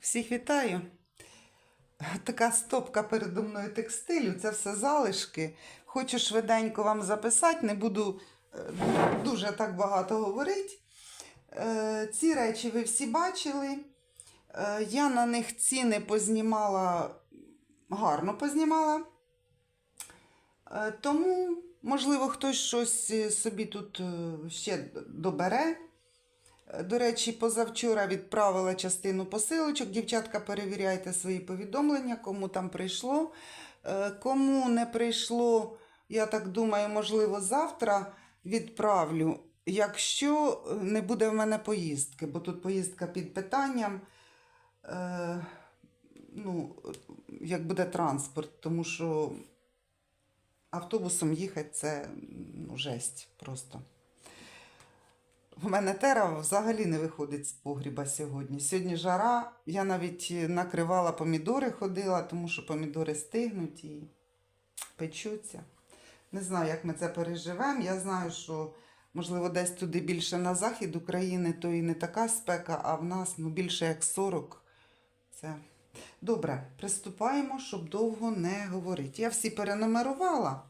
Всіх вітаю. Така стопка передо мною текстилю, це все залишки. Хочу швиденько вам записати, не буду е, дуже так багато говорити. Е, Ці речі ви всі бачили. Е, Я на них ціни познімала, гарно познімала. Тому, можливо, хтось щось собі тут ще добере. Е, До речі, позавчора відправила частину посилочок. Дівчатка, перевіряйте свої повідомлення, кому там прийшло. Е, Кому не прийшло, я так думаю, можливо, завтра відправлю, якщо е, не буде в мене поїздки, бо тут поїздка під питанням. Ну, як буде транспорт, тому що автобусом їхати це ну, жесть просто. В мене тера взагалі не виходить з погріба сьогодні. Сьогодні жара, я навіть накривала помідори, ходила, тому що помідори стигнуть і печуться. Не знаю, як ми це переживемо. Я знаю, що, можливо, десь туди більше на захід України, то і не така спека, а в нас ну, більше як 40. Це добре, приступаємо, щоб довго не говорити. Я всі перенумерувала.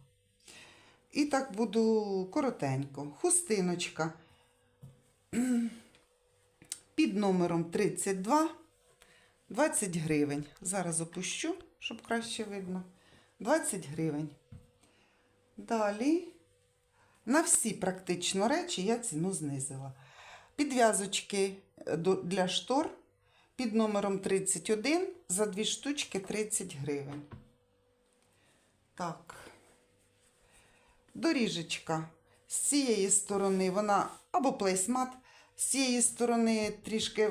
І так буду коротенько. Хустиночка під номером 32 20 гривень. Зараз опущу, щоб краще видно. 20 гривень. Далі. На всі практично речі я ціну знизила. Підв'язочки е, для штор під номером 31 за дві штучки 30 гривень. Так. Доріжечка. З цієї сторони вона або плейсмат, з цієї сторони трішки,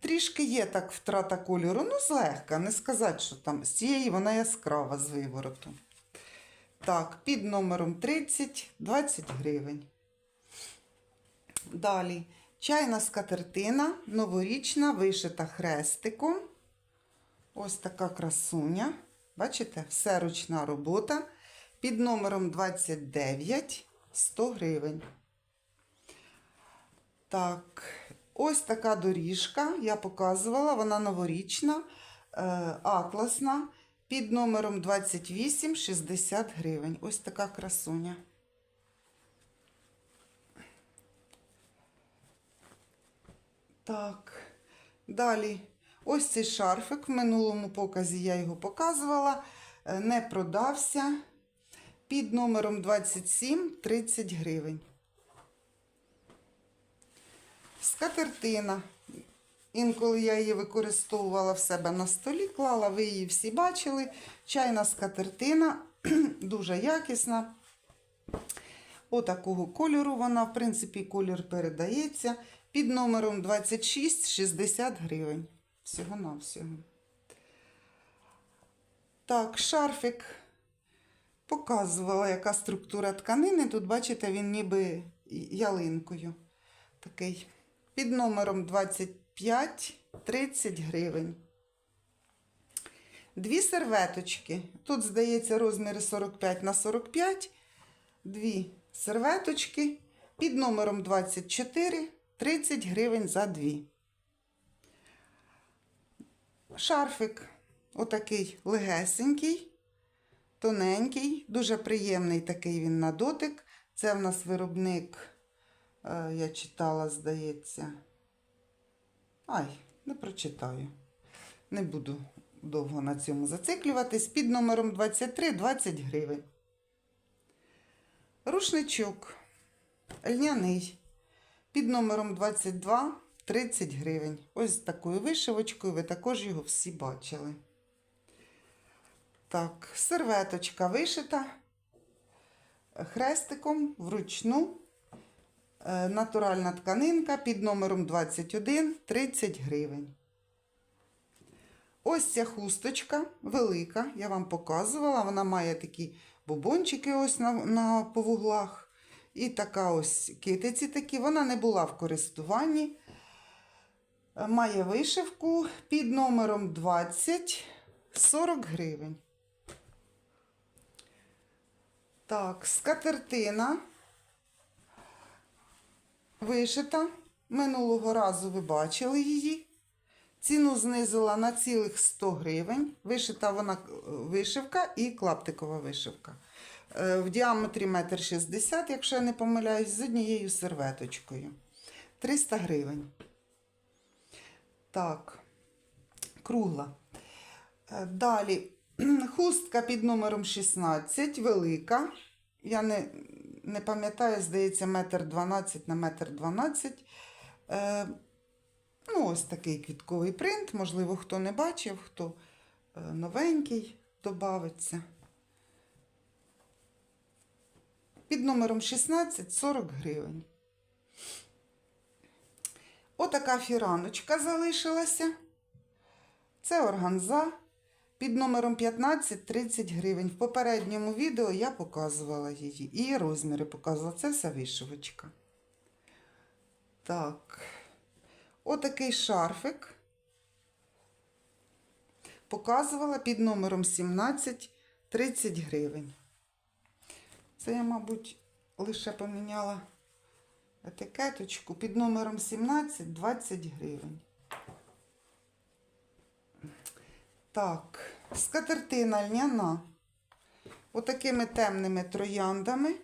трішки є так втрата кольору. Ну, злегка, не сказати, що там. З цієї вона яскрава з вивороту. Так, під номером 30 20 гривень. Далі. Чайна скатертина, новорічна, вишита хрестиком. Ось така красуня. Бачите, все ручна робота. Під номером 29 100 гривень. Так, ось така доріжка. Я показувала, вона новорічна, е, атласна. Під номером 28 60 гривень. Ось така красуня. Так, далі. Ось цей шарфик. В минулому показі я його показувала. Е, Не продався. Під номером 27 30 гривень. Скатертина. Інколи я її використовувала в себе на столі, клала, ви її всі бачили. Чайна скатертина, дуже якісна. Отакого кольору вона, в принципі, колір передається. Під номером 26 60 гривень. Всього-навсього. Так, шарфик. Показувала, яка структура тканини. Тут, бачите, він ніби ялинкою. Такий. Під номером 25 30 гривень. Дві серветочки. Тут, здається, розміри 45 на 45. Дві серветочки. Під номером 24 30 гривень за дві. Шарфик отакий легесенький, тоненький, дуже приємний такий він на дотик. Це в нас виробник, я читала, здається. Ай, не прочитаю. Не буду довго на цьому зациклюватись. Під номером 23 20 гривень. Рушничок льняний. Під номером 22 30 гривень. Ось з такою вишивочкою, ви також його всі бачили. Так, серветочка вишита хрестиком вручну. Е, Натуральна тканинка під номером 21 30 гривень. Ось ця хусточка велика, я вам показувала. Вона має такі бубончики ось на, на по вуглах. І така ось китиці такі. Вона не була в користуванні. Е, Має вишивку під номером 20 40 гривень. Так, скатертина вишита. Минулого разу ви бачили її. Ціну знизила на цілих 100 гривень. Вишита вона е, вишивка і клаптикова вишивка. Е, В діаметрі 1,60 м, якщо я не помиляюсь, з однією серветочкою. 300 гривень. Так, кругла. Е, Далі хустка під номером 16, велика. Я не, не пам'ятаю, здається, метр 12 на метр 12. Е, ну, ось такий квітковий принт. Можливо, хто не бачив, хто е, новенький добавиться. Під номером 16 40 гривень. Отака фіраночка залишилася. Це органза. Під номером 15 30 гривень. В попередньому відео я показувала її. І розміри показувала. Це вся вишивочка. Так. Отакий шарфик. Показувала під номером 17 30 гривень. Це я, мабуть, лише поміняла етикеточку під номером 17 20 гривень. Так, скатертина льняна. Отакими темними трояндами.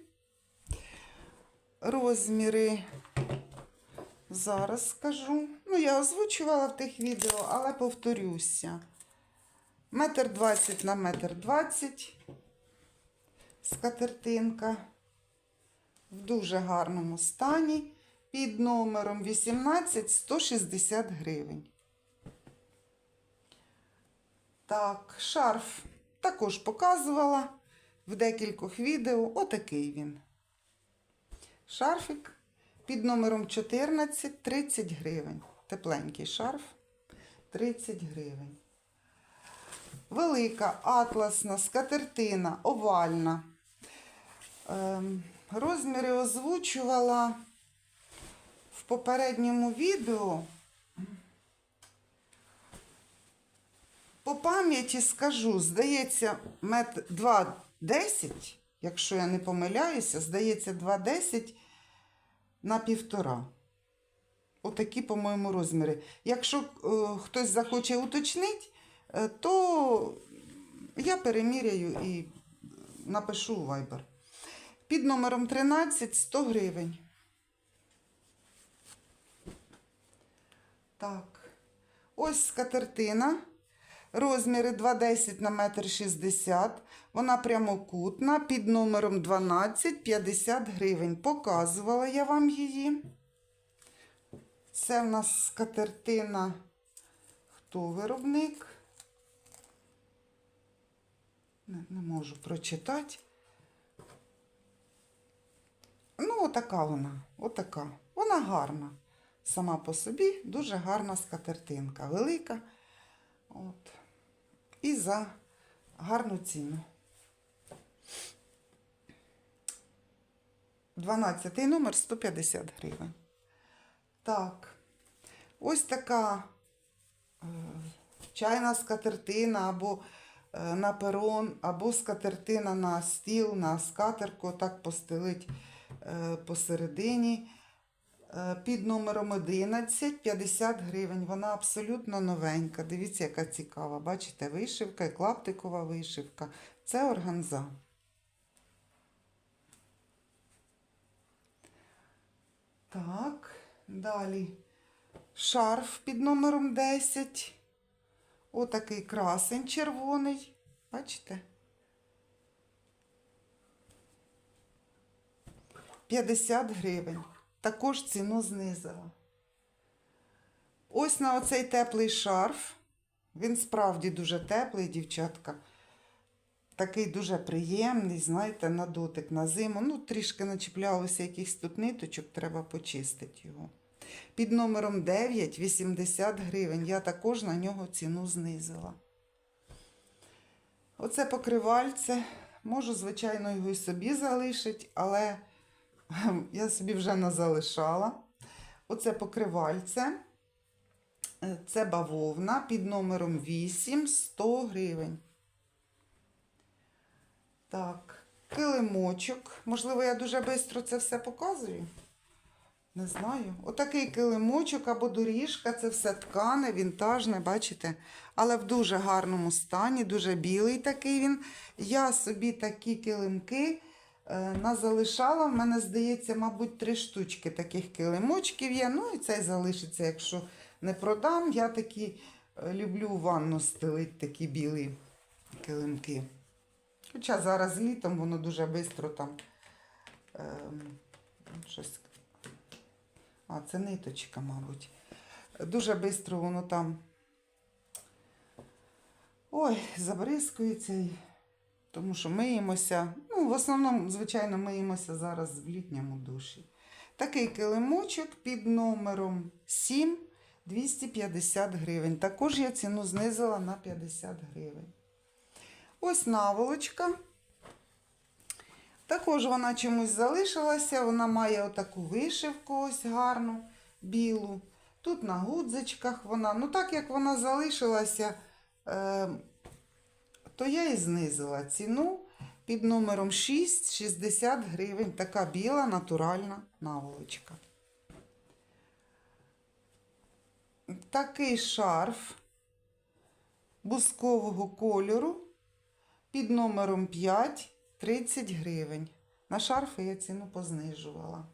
Розміри. Зараз скажу. Ну, я озвучувала в тих відео, але повторюся. Метр двадцять на метр двадцять. Скатертинка. В дуже гарному стані. Під номером 18 160 гривень. Так, шарф також показувала в декількох відео. Отакий він. Шарфик під номером 14 30 гривень. Тепленький шарф 30 гривень. Велика атласна скатертина, овальна. Ем, розміри озвучувала в попередньому відео. По пам'яті скажу, здається, мет 2,10, якщо я не помиляюся, здається, 2,10 на півтора. Отакі, по-моєму, розміри. Якщо е, хтось захоче уточнити, е, то я переміряю і напишу у Viber. Під номером 13 100 гривень. Так. Ось скатертина. Розміри 2,10 на 1,60 м. Вона прямокутна під номером 12 50 гривень. Показувала я вам її. Це в нас скатертина. Хто виробник? Не, не можу прочитати. Ну, отака вона. Отака. Вона гарна. Сама по собі дуже гарна скатертинка. Велика. От. І за гарну ціну. 12 номер 150 гривень. Так. Ось така е, чайна скатертина або е, на перон, або скатертина на стіл, на скатерку, так постелить е, посередині. Е, Під номером 11 50 гривень. Вона абсолютно новенька. Дивіться, яка цікава. Бачите, вишивка і клаптикова вишивка. Це органза. Так, далі шарф під номером 10. Отакий красень червоний. Бачите? 50 гривень. Також ціну знизила. Ось на оцей теплий шарф. Він справді дуже теплий, дівчатка. Такий дуже приємний, знаєте, на дотик на зиму. Ну, трішки начіплялося якихось тут ниточок, треба почистити його. Під номером 9 80 гривень. Я також на нього ціну знизила. Оце покривальце. Можу, звичайно, його і собі залишити, але я собі вже не залишала. Оце покривальце. Е, Це бавовна під номером 8 100 гривень. Так, килимочок. Можливо, я дуже швидко це все показую. Не знаю. Отакий килимочок або доріжка, це все ткане, вінтажне, бачите? Але в дуже гарному стані, дуже білий такий він. Я собі такі килимки е, назалишала. В мене, здається, мабуть, три штучки таких килимочків є. Ну і цей залишиться, якщо не продам. Я такі е, люблю в ванну стелити такі білі килимки. Хоча зараз літом воно дуже швидко там ем, щось. А, це ниточка, мабуть. Дуже швидко воно там. Ой, забризкується. Тому що миємося. Ну, в основному, звичайно, миємося зараз в літньому душі. Такий килимочок під номером 7 250 гривень. Також я ціну знизила на 50 гривень. Ось наволочка. Також вона чомусь залишилася, вона має отаку вишивку ось гарну, білу. Тут на гудзичках вона. Ну, так як вона залишилася, е, то я і знизила ціну під номером 6 60 гривень. Така біла натуральна наволочка. Такий шарф бускового кольору під номером 5 30 гривень. На шарфи я ціну познижувала.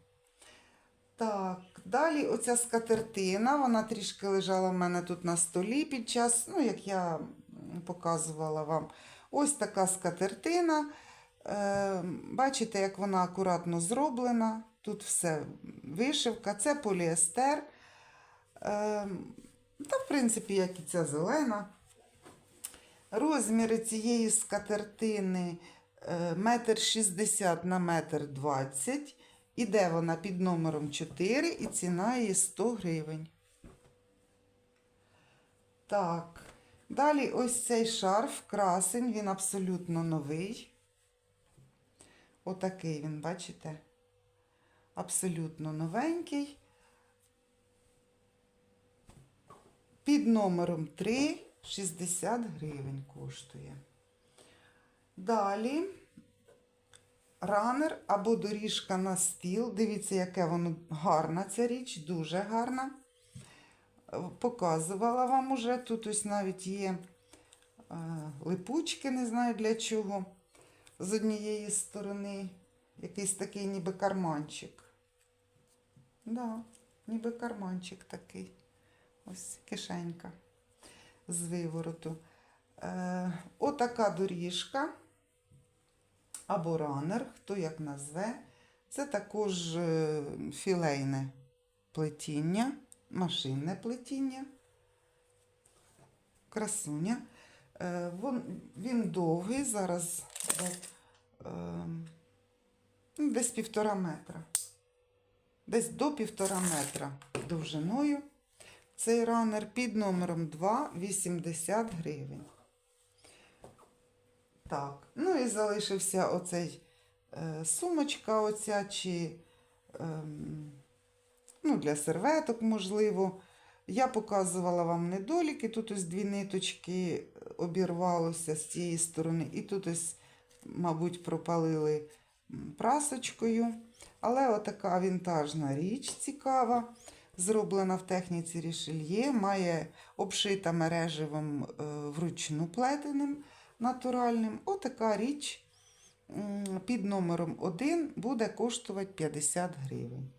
Так, далі оця скатертина, вона трішки лежала в мене тут на столі під час, ну, як я показувала вам. Ось така скатертина. Е, бачите, як вона акуратно зроблена. Тут все вишивка, це поліестер. Е, та, в принципі, як і ця зелена. Розміри цієї скатертини е, метр шістдесят на метр двадцять. Іде вона під номером 4 і ціна її 100 гривень. Так. Далі ось цей шарф, красень, він абсолютно новий. Отакий він, бачите? Абсолютно новенький. Під номером 3 60 гривень коштує. Далі ранер або доріжка на стіл. Дивіться, яке воно гарна ця річ, дуже гарна. Показувала вам уже. Тут ось навіть є е, липучки, не знаю для чого. З однієї сторони якийсь такий ніби карманчик. Да, ніби карманчик такий. Ось кишенька з вивороту. Е, отака доріжка або ранер, хто як назве. Це також е, філейне плетіння, машинне плетіння, красуня. Е, він довгий, зараз е, ну, десь півтора метра. Десь до півтора метра довжиною. Цей ранер під номером 2 80 гривень. Так, ну і залишився оцей е, сумочка, оця, чи ем, ну, для серветок, можливо. Я показувала вам недоліки. Тут ось дві ниточки обірвалося з цієї сторони, і тут ось, мабуть, пропалили прасочкою. Але отака вінтажна річ цікава. Зроблена в техніці рішельє, має обшита мереживом е, вручну плетеним натуральним. Отака річ під номером 1 буде коштувати 50 гривень.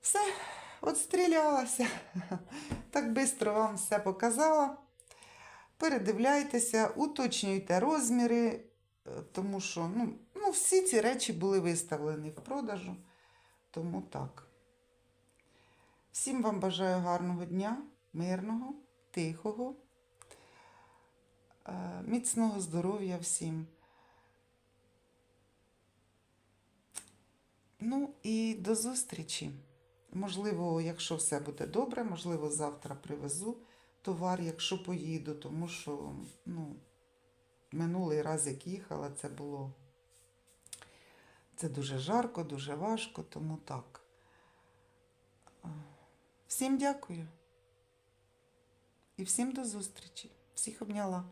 Все, от стрілялася. Так швидко вам все показала. Передивляйтеся, уточнюйте розміри, е, тому що ну, ну, всі ці речі були виставлені в продажу. Тому так. Всім вам бажаю гарного дня, мирного, тихого, е, міцного здоров'я всім. Ну і до зустрічі. Можливо, якщо все буде добре, можливо, завтра привезу товар, якщо поїду, тому що ну, минулий раз, як їхала, це було це дуже жарко, дуже важко, тому так. Всім дякую. І всім до зустрічі. Всіх обняла.